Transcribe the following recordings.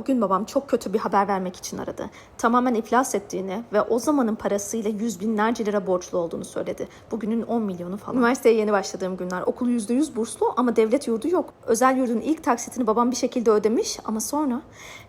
O gün babam çok kötü bir haber vermek için aradı. Tamamen iflas ettiğini ve o zamanın parasıyla yüz binlerce lira borçlu olduğunu söyledi. Bugünün 10 milyonu falan. Üniversiteye yeni başladığım günler. Okul %100 burslu ama devlet yurdu yok. Özel yurdun ilk taksitini babam bir şekilde ödemiş ama sonra...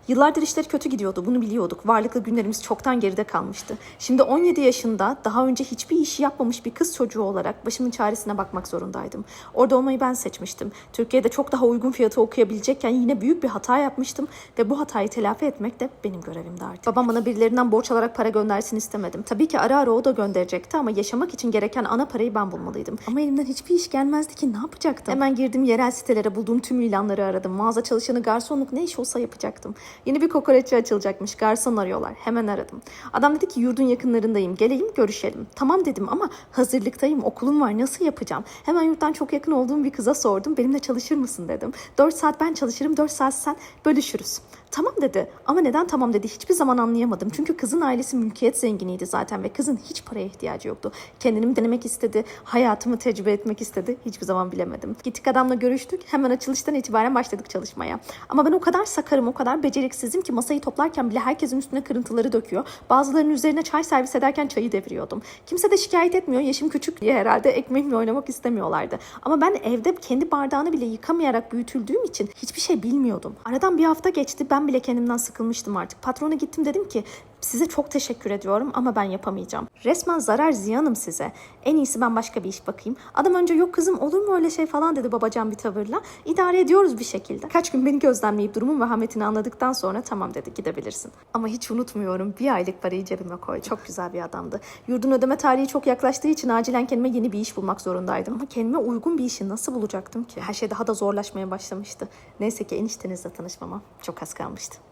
Yıllardır işleri kötü gidiyordu bunu biliyorduk. Varlıklı günlerimiz çoktan geride kalmıştı. Şimdi 17 yaşında daha önce hiçbir işi yapmamış bir kız çocuğu olarak başımın çaresine bakmak zorundaydım. Orada olmayı ben seçmiştim. Türkiye'de çok daha uygun fiyatı okuyabilecekken yine büyük bir hata yapmıştım ve bu hatayı telafi etmek de benim görevimdi artık. Babam bana birilerinden borç alarak para göndersin istemedim. Tabii ki ara ara o da gönderecekti ama yaşamak için gereken ana parayı ben bulmalıydım. Ama elimden hiçbir iş gelmezdi ki ne yapacaktım? Hemen girdim yerel sitelere bulduğum tüm ilanları aradım. Mağaza çalışanı garsonluk ne iş olsa yapacaktım. Yeni bir kokoreççi açılacakmış. Garson arıyorlar. Hemen aradım. Adam dedi ki yurdun yakınlarındayım. Geleyim görüşelim. Tamam dedim ama hazırlıktayım. Okulum var. Nasıl yapacağım? Hemen yurttan çok yakın olduğum bir kıza sordum. Benimle çalışır mısın dedim. 4 saat ben çalışırım. 4 saat sen bölüşürüz. Tamam dedi. Ama neden tamam dedi hiçbir zaman anlayamadım. Çünkü kızın ailesi mülkiyet zenginiydi zaten ve kızın hiç paraya ihtiyacı yoktu. Kendini denemek istedi. Hayatımı tecrübe etmek istedi. Hiçbir zaman bilemedim. Gittik adamla görüştük. Hemen açılıştan itibaren başladık çalışmaya. Ama ben o kadar sakarım, o kadar beceriksizim ki masayı toplarken bile herkesin üstüne kırıntıları döküyor. Bazılarının üzerine çay servis ederken çayı deviriyordum. Kimse de şikayet etmiyor. Yaşım küçük diye herhalde ekmeğimle oynamak istemiyorlardı. Ama ben evde kendi bardağını bile yıkamayarak büyütüldüğüm için hiçbir şey bilmiyordum. Aradan bir hafta geçti. Ben bile kendimden sıkılmıştım artık. Patrona gittim dedim ki size çok teşekkür ediyorum ama ben yapamayacağım. Resmen zarar ziyanım size. En iyisi ben başka bir iş bakayım. Adam önce yok kızım olur mu öyle şey falan dedi babacan bir tavırla. İdare ediyoruz bir şekilde. Kaç gün beni gözlemleyip durumun vehametini anladıktan sonra tamam dedi gidebilirsin. Ama hiç unutmuyorum bir aylık parayı cebime koydu. Çok güzel bir adamdı. Yurdun ödeme tarihi çok yaklaştığı için acilen kendime yeni bir iş bulmak zorundaydım. Ama kendime uygun bir işi nasıl bulacaktım ki? Her şey daha da zorlaşmaya başlamıştı. Neyse ki eniştenizle tanışmama çok az kalmıştı.